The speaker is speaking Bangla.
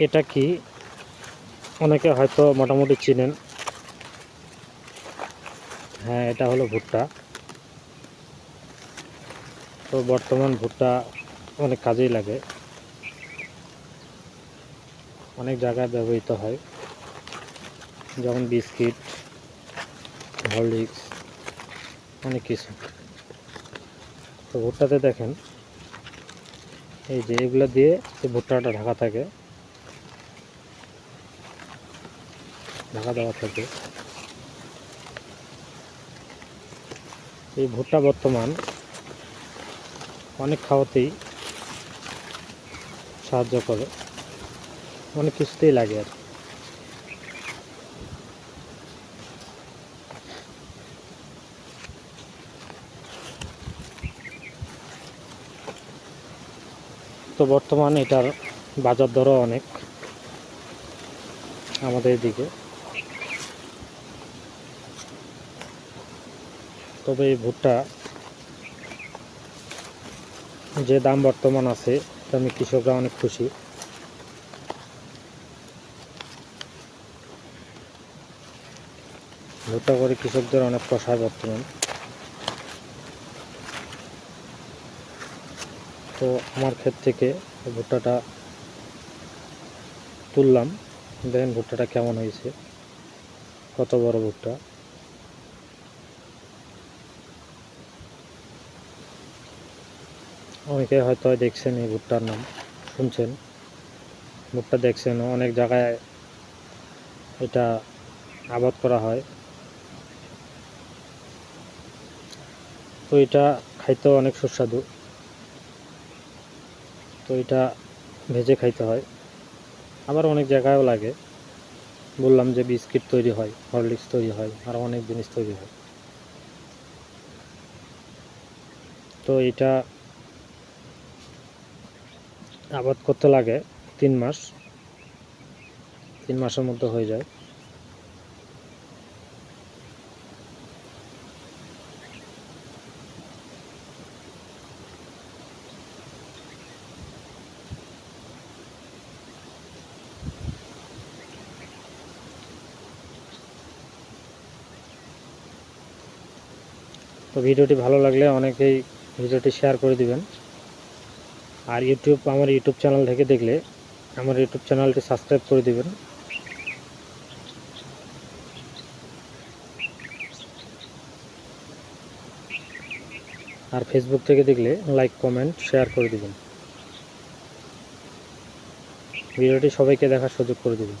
এটা কি? অনেকে হয়তো মোটামুটি চিনেন। হ্যাঁ এটা হলো ভুট্টা। তো বর্তমান ভুট্টা অনেক কাজেই লাগে। অনেক জায়গায় ব্যবহৃত হয়। যেমন বিস্কিট, হরলিক্স, অনেক কিছু। তো ভুট্টাতে দেখেন, এই যে এগুলো দিয়ে ভুট্টাটা ঢাকা থাকে। ঢাকা দেওয়া থাকে। এই ভুট্টা বর্তমান অনেক খাওয়াতেই সাহায্য করে। অনেক কিছুতেই লাগে আর। তো বর্তমান এটার বাজার দরও অনেক আমাদের এদিকে। তবে এই ভুট্টা যে দাম বর্তমান আছে আমি কৃষকরা অনেক খুশি। ভুট্টা করে কৃষকদের অনেক প্রসার বর্তমান। তো আমার ক্ষেত থেকে ভুট্টাটা তুললাম। দেখেন ভুট্টাটা কেমন হয়েছে। কত বড় ভুট্টা। অনেকে হয়তো দেখছেন এই ভুট্টার নাম, শুনছেন। ভুট্টা দেখছেন, অনেক জায়গায় এটা আবাদ করা হয়। তো এটা খাইতেও অনেক সুস্বাদু। তো এটা ভেজে খাইতে হয়। আবার অনেক জায়গায়ও লাগে। বললাম যে বিস্কিট তৈরি হয়, হরলিক্স তৈরি হয়, আর অনেক জিনিস তৈরি হয়। তো এটা আবাদ করতে লাগে তিন মাস। তিন মাসের মধ্যে হয়ে যায়। তো ভিডিওটি ভালো লাগলে অনেকেই ভিডিওটি শেয়ার করে দিবেন। আর ইউটিউব আমার ইউটিউব চ্যানেল থেকে দেখলে আমার ইউটিউব চ্যানেলটি সাবস্ক্রাইব করে দেবেন। আর ফেসবুক থেকে দেখলে লাইক কমেন্ট শেয়ার করে দেবেন। ভিডিওটি সবাইকে দেখার সুযোগ করে দিবেন।